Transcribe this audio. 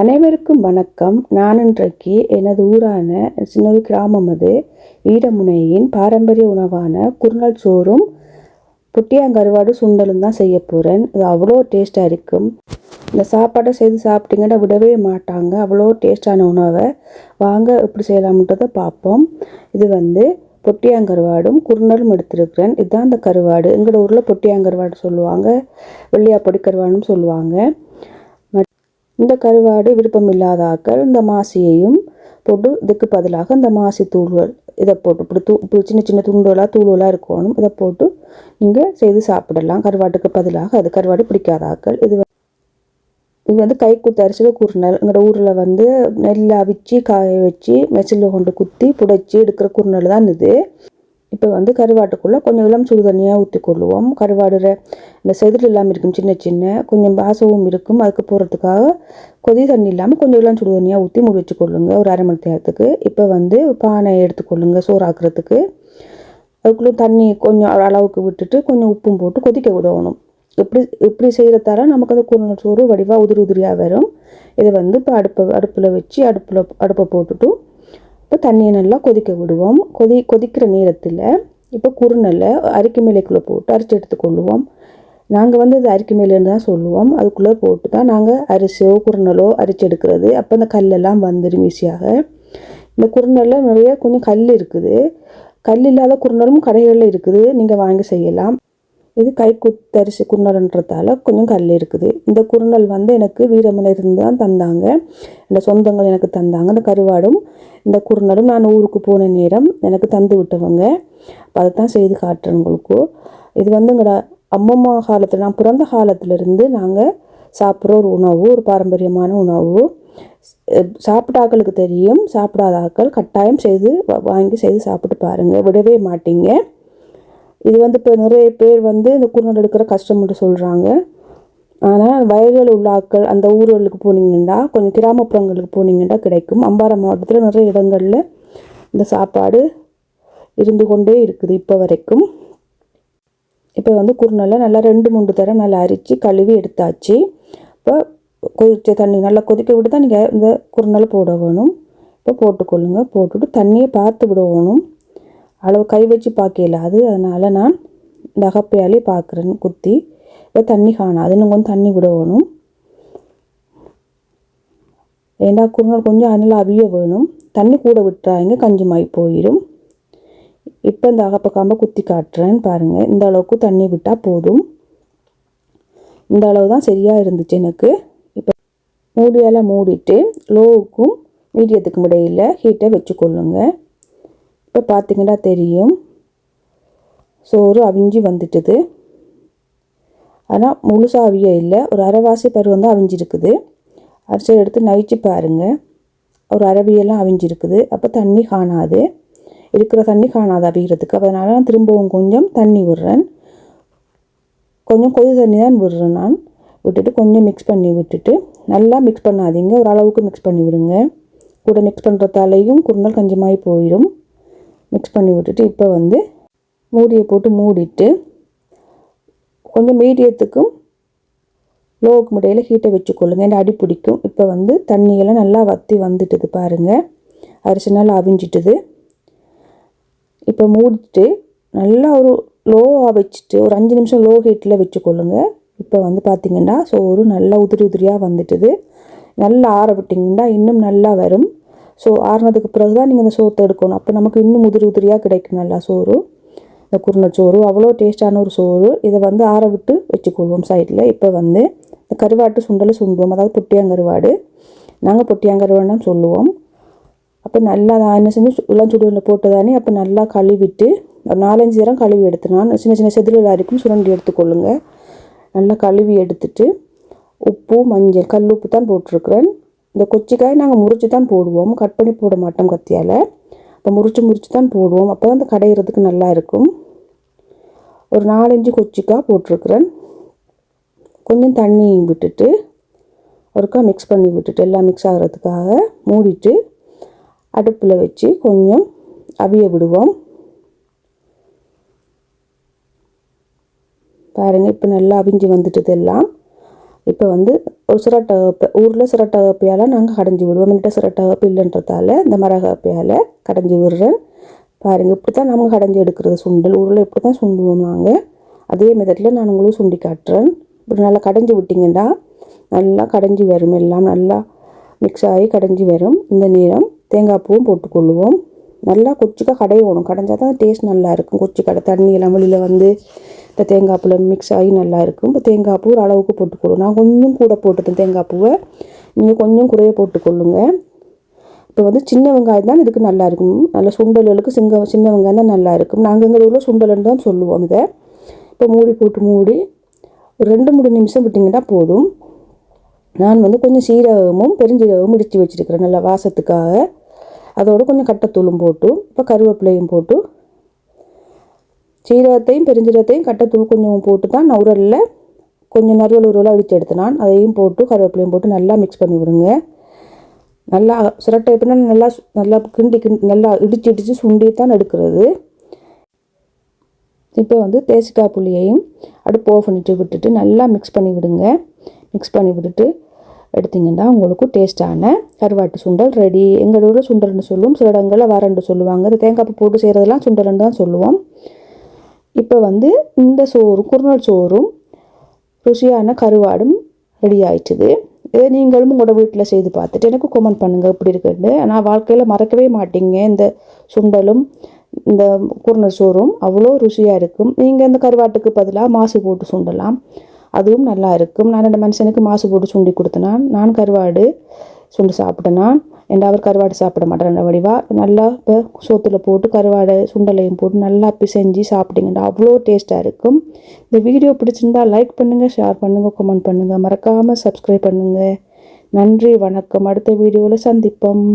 அனைவருக்கும் வணக்கம். நான் இன்றைக்கு எனது ஊரான சின்னொரு கிராமம் அது. வீடமுனையின் பாரம்பரிய உணவான குருணல் சோறும் புட்டியாங்கருவாடு சுண்டலும் தான் செய்ய போகிறேன் இது அவ்வளோ டேஸ்ட்டாக இருக்கும். இந்த சாப்பாடை செய்து சாப்பிட்டீங்கன்னா விடவே மாட்டாங்க. அவ்வளோ டேஸ்டான உணவை. வாங்க எப்படி செய்யலாம்ன்றதை பார்ப்போம். இது வந்து பொட்டியாங்கருவாடும் குருணலும் எடுத்திருக்கிறேன். இதுதான் அந்த கருவாடு. எங்களோட ஊரில் பொட்டியாங்கருவாடு சொல்லுவாங்க. வெள்ளையாப்பொடி கருவாடுன்னு சொல்லுவாங்க. இந்த கருவாடு விருப்பமில்லாத ஆக்கள் இந்த மாசியையும் போட்டு இதுக்கு பதிலாக இந்த மாசி தூள்கள் இதை போட்டு இப்படி தூ இப்படி சின்ன சின்ன துண்டுகளாக தூளுகளாக இருக்கணும். இதை போட்டு நீங்கள் செய்து சாப்பிடலாம். கருவாட்டுக்கு பதிலாக அது கருவாடு பிடிக்காத ஆக்கள் இது இது வந்து கை குத்து அரிசியில் குருணல். எங்களோட ஊரில் வந்து நெல் அவிச்சு காய வச்சு மெசிலில் கொண்டு குத்தி புடைச்சி எடுக்கிற குருணல் தான் இது. இப்போ வந்து கருவாட்டுக்குள்ளே கொஞ்சம் இளம் சுடு தண்ணியாக ஊற்றி கொள்ளுவோம் கருவாடுற இந்த செதில் இல்லாமல் இருக்கும் சின்ன சின்ன கொஞ்சம் பாசவும் இருக்கும். அதுக்கு போகிறதுக்காக கொதி தண்ணி இல்லாமல் கொஞ்சம் இளம் சுடு தண்ணியாக ஊற்றி மூடி வச்சு கொள்ளுங்க ஒரு அரை மணி நேரத்துக்கு. இப்போ வந்து பானை எடுத்துக்கொள்ளுங்க சோறாக்குறதுக்கு. அதுக்குள்ளே தண்ணி கொஞ்சம் அளவுக்கு விட்டுட்டு கொஞ்சம் உப்பும் போட்டு கொதிக்க விடணும். இப்படி இப்படி செய்கிறதால நமக்கு அந்த குருணை சோறு வடிவாக உதிரி உதிரியாக வரும். இதை வந்து இப்போ அடுப்பை அடுப்பில் வச்சு அடுப்பில் அடுப்பை போட்டுட்டு இப்போ தண்ணியை நல்லா கொதிக்க விடுவோம். கொதி கொதிக்கிற நேரத்தில் இப்போ குறுநெல்லை அரிக்கு மேலைக்குள்ளே போட்டு அரிச்சு எடுத்துக்கொள்ளுவோம் நாங்கள் வந்து இது அரிக்கு மேலேன்னு தான் சொல்லுவோம். அதுக்குள்ளே போட்டு தான் நாங்கள் அரிசியோ குறுநலோ அரிச்சு எடுக்கிறது. அப்போ அந்த கல்லெல்லாம் வந்துடும் ஈஸியாக. இந்த குருணலில் நிறைய கொஞ்சம் கல் இருக்குது. கல் இல்லாத குறுநலும் கடைகளில் இருக்குது. நீங்கள் வாங்கி செய்யலாம். இது கைக்குத்தரிசி குருணல்ன்றதால கொஞ்சம் கல் இருக்குது. இந்த குருணல் வந்து எனக்கு வீரமலை இருந்து தான் தந்தாங்க. இந்த சொந்தங்கள் எனக்கு தந்தாங்க. இந்த கருவாடும் இந்த குருணலும் நான் ஊருக்கு போன நேரம் எனக்கு தந்து விட்டவங்க. அதை தான் செய்து காட்டுறேன் உங்களுக்கு. இது வந்து எங்களோட அம்மம்மா காலத்தில் நான் பிறந்த காலத்திலிருந்து நாங்கள் சாப்பிட்ற ஒரு உணவு ஒரு பாரம்பரியமான உணவு. சாப்பிட்டாக்களுக்கு தெரியும். சாப்பிடாத ஆட்கள் கட்டாயம் செய்து வாங்கி செய்து சாப்பிட்டு பாருங்கள் விடவே மாட்டீங்க. இது வந்து இப்போ நிறைய பேர் வந்து இந்த குறுநாடு எடுக்கிற கஷ்டம்னு சொல்கிறாங்க ஆனால் வயல்கள் உள்ள ஆட்கள் அந்த ஊர்களுக்கு போனீங்கன்னா கொஞ்சம் கிராமப்புறங்களுக்கு போனீங்கன்னா கிடைக்கும். அம்பாறை மாவட்டத்தில் நிறைய இடங்களில் இந்த சாப்பாடு இருந்து கொண்டே இருக்குது இப்போ வரைக்கும். இப்போ வந்து குறுநலை நல்லா ரெண்டு மூன்று தரம் நல்லா அரித்து கழுவி எடுத்தாச்சு. இப்போ கொதிச்ச தண்ணி நல்லா கொதிக்க விட்டு தான் நீங்கள் இந்த குறுநலை போட வேணும். இப்போ போட்டுக்கொள்ளுங்க. போட்டுவிட்டு தண்ணியை பார்த்து விடணும். அளவு கை வச்சு பார்க்கல அது. அதனால் நான் இந்த அகப்பையாலே பார்க்குறேன் குத்தி இப்போ தண்ணி காணும். அது கொஞ்சம் தண்ணி விடணும் ஏண்டா குறுநாள் கொஞ்சம் அதனால் அவிய வேணும். தண்ணி கூட விட்டுறாங்க கஞ்சிமாய் போயிடும் இப்போ இந்த அகப்ப காம்பை குத்தி காட்டுறேன் பாருங்கள் இந்த அளவுக்கு தண்ணி விட்டால் போதும். இந்த அளவு தான் சரியாக இருந்துச்சு எனக்கு. இப்போ மூடியால் மூடிட்டு லோவுக்கும் மீடியத்துக்கும் இடையில் ஹீட்டை வச்சுக்கொள்ளுங்க. இப்போ பார்த்தீங்கன்னா தெரியும். சோறு அவிஞ்சி வந்துட்டுது. ஆனால் முழுசாக அவிய இல்லை. ஒரு அரைவாசி பருவம் தான் அவிஞ்சிருக்குது. அரிசி எடுத்து நைச்சு பாருங்கள் ஒரு அரவியெல்லாம் அவிஞ்சிருக்குது. அப்போ தண்ணி காணாது. இருக்கிற தண்ணி காணாது அவிகிறதுக்கு அதனால் நான் திரும்பவும் கொஞ்சம் தண்ணி விடுறேன். கொஞ்சம் கொதி தண்ணி தான் விடுறேன் நான். விட்டுட்டு கொஞ்சம் மிக்ஸ் பண்ணி விட்டுட்டு நல்லா மிக்ஸ் பண்ணாதீங்க. ஒரு அளவுக்கு மிக்ஸ் பண்ணி விடுங்க. கூட மிக்ஸ் பண்ணுறதாலேயும் குருணல் கஞ்சமாகி போயிடும் மிக்ஸ் பண்ணி விட்டுட்டு இப்போ வந்து மூடியை போட்டு மூடிட்டு கொஞ்சம் மீடியத்துக்கும் லோவுக்கு இடையில் ஹீட்டை வச்சுக்கொள்ளுங்க. ஏன்னா அடி பிடிக்கும். இப்போ வந்து தண்ணியெல்லாம் நல்லா வற்றி வந்துட்டுது பாருங்கள் அரிசி நல்லா அவிஞ்சிட்டுது. இப்போ மூடிட்டு நல்லா ஒரு லோவாக வச்சுட்டு ஒரு அஞ்சு நிமிஷம் லோ ஹீட்டில் வச்சுக்கொள்ளுங்க. இப்போ வந்து பார்த்திங்கன்னா சோறு நல்லா உதிரி உதிரியாக வந்துட்டுது. நல்லா ஆற விட்டிங்கன்னா இன்னும் நல்லா வரும். ஸோ ஆறுனதுக்கு பிறகு தான் நீங்கள் இந்த சோத்தை எடுக்கணும். அப்போ நமக்கு இன்னும் உதிரி உதிரியாக கிடைக்கும் நல்லா சோறு. இந்த குருணை சோறு. அவ்வளோ டேஸ்டான ஒரு சோறு. இதை வந்து ஆற விட்டு வச்சுக்கொள்வோம் சைடில். இப்போ வந்து இந்த கருவாட்டு சுண்டலை சுண்டுவோம் அதாவது பொட்டியாங்கருவாடு. நாங்கள் பொட்டியாங்கருவாடுன்னு சொல்லுவோம். அப்போ நல்லா நான் என்ன செஞ்சு எல்லாம் போட்டு போட்டதானே அப்போ நல்லா கழுவிட்டு ஒரு நாலஞ்சு தரம் கழுவி எடுத்து நான் சின்ன சின்ன செதில் இருக்கும் சுரண்டி எடுத்துக்கொள்ளுங்க. நல்லா கழுவி எடுத்துட்டு உப்பு மஞ்சள் கல் உப்பு தான் போட்டிருக்கிறேன். இந்த கொச்சிக்காய் நாங்கள் முறிச்சு தான் போடுவோம். கட் பண்ணி போட மாட்டோம் கத்தியால். இப்போ முறிச்சு முறிச்சு தான் போடுவோம். அப்போ தான் அந்த கடையிறதுக்கு நல்லா இருக்கும். ஒரு நாலஞ்சு கொச்சிக்காய் போட்டிருக்கிறேன். கொஞ்சம் தண்ணி விட்டுட்டு ஒருக்கா மிக்ஸ் பண்ணி விட்டுட்டு எல்லாம் மிக்ஸ் ஆகிறதுக்காக மூடிட்டு அடுப்பில் வச்சு கொஞ்சம் அவிய விடுவோம். பாருங்கள் இப்போ நல்லா அவிஞ்சு வந்துட்டது எல்லாம். இப்போ வந்து சுரட்டகப்பு ஊரில் சிரட்டகப்பையால் நாங்கள் கடைஞ்சி விடுவோம். என்கிட்ட சுரட்டகப்பு இல்லைன்றதால இந்த மரகப்பையால் கடைஞ்சி விடுறேன். பாருங்கள் இப்படி தான் நம்ம கடைஞ்சி எடுக்கிறது சுண்டல். ஊரில் இப்படி தான் சுண்டுவோம் நாங்கள் அதே மெதட்டில் நான் உங்களுக்கு சுண்டி காட்டுறேன். இப்படி நல்லா கடைஞ்சி விட்டிங்கன்னா நல்லா கடைஞ்சி வரும் எல்லாம். நல்லா மிக்ஸ் ஆகி கடைஞ்சி வரும். இந்த நேரம் தேங்காய் பூவும் போட்டுக்கொள்ளுவோம். நல்லா கொச்சிக்கா கடையணும். கடைஞ்சா தான் டேஸ்ட் நல்லா இருக்கும். கொச்சி கடை தண்ணி எல்லாம் வெளியில் வந்து இந்த தேங்காய் பூவில் மிக்ஸ் ஆகி நல்லா இருக்கும் இப்போ தேங்காய் பூ ஒரு அளவுக்கு போட்டுக்கொள்ளும். நான் கொஞ்சம் கூட போட்டுட்டேன் தேங்காய் பூவை நீங்கள் கொஞ்சம் குறைய போட்டுக்கொள்ளுங்க. இப்போ வந்து சின்ன வெங்காயம் தான் இதுக்கு நல்லா இருக்கும் நல்ல சுண்டல்களுக்கு சிங்க சின்ன வெங்காயம் தான் நல்லா இருக்கும் நாங்கள் எங்கள் ஊரில் சுண்டல்னு தான் சொல்லுவோம் இதை. இப்போ மூடி போட்டு மூடி ஒரு ரெண்டு மூணு நிமிஷம் விட்டிங்கன்னா போதும். நான் வந்து கொஞ்சம் சீரகமும் பெருஞ்சீரகமும் இடித்து வச்சுருக்கிறேன். நல்லா வாசத்துக்காக. அதோடு கொஞ்சம் கட்டத்தூளும் போட்டு இப்போ கருவேப்பிலையும் போட்டு சீரகத்தையும் பெருஞ்சீரகத்தையும் தூள் கொஞ்சம் போட்டு தான் நவுரலில் கொஞ்சம் நறுவல் உருவலாக அடித்து எடுத்தினான் அதையும் போட்டு கருவேப்பிலையும் போட்டு நல்லா மிக்ஸ் பண்ணி விடுங்க. நல்லா சிரட்டை எப்படின்னா நல்லா நல்லா கிண்டி கிண்டி நல்லா இடிச்சு இடித்து சுண்டி தான் எடுக்கிறது. இப்போ வந்து தேசிக்காய் புளியையும் அடுப்பு ஆஃப் பண்ணிட்டு விட்டுட்டு நல்லா மிக்ஸ் பண்ணி விடுங்க. மிக்ஸ் பண்ணி விட்டுட்டு எடுத்திங்கன்னா உங்களுக்கு டேஸ்ட்டான கருவாட்டு சுண்டல் ரெடி எங்கள் சுண்டல்னு சொல்லுவோம் சில இடங்களில் வரண்டு சொல்லுவாங்க. இந்த தேங்காய் போட்டு செய்கிறதெல்லாம் சுண்டல்னு தான் சொல்லுவோம். இப்போ வந்து இந்த சோறும் குருணல் சோறும் ருசியான கருவாடும் ரெடி ஆயிடுச்சுது இதை நீங்களும் உங்களோட வீட்டில் செய்து பார்த்துட்டு எனக்கு கமெண்ட் பண்ணுங்கள் இப்படி இருக்குன்னு. நான் வாழ்க்கையில் மறக்கவே மாட்டீங்க. இந்த சுண்டலும் இந்த குருணல் சோறும் அவ்வளோ ருசியாக இருக்கும். நீங்கள் இந்த கருவாட்டுக்கு பதிலாக மாசு போட்டு சுண்டலாம். அதுவும் நல்லா இருக்கும். நான் ரெண்டு மனுஷனுக்கு மாசு போட்டு சுண்டி கொடுத்தனா நான் கருவாடு சுண்டு சாப்பிட்டேனா ஏன்னா அவர் கருவாடு சாப்பிட மாட்டேன் வடிவா? நல்லா இப்போ சோத்தில் போட்டு கருவாடை சுண்டலையும் போட்டு நல்லா பிசைஞ்சு சாப்பிட்டீங்கன்னா அவ்வளோ டேஸ்ட்டாக இருக்கும். இந்த வீடியோ பிடிச்சிருந்தா லைக் பண்ணுங்கள் ஷேர் பண்ணுங்கள் கமெண்ட் பண்ணுங்கள் மறக்காமல் சப்ஸ்கிரைப் பண்ணுங்கள் நன்றி வணக்கம். அடுத்த வீடியோவில் சந்திப்போம்.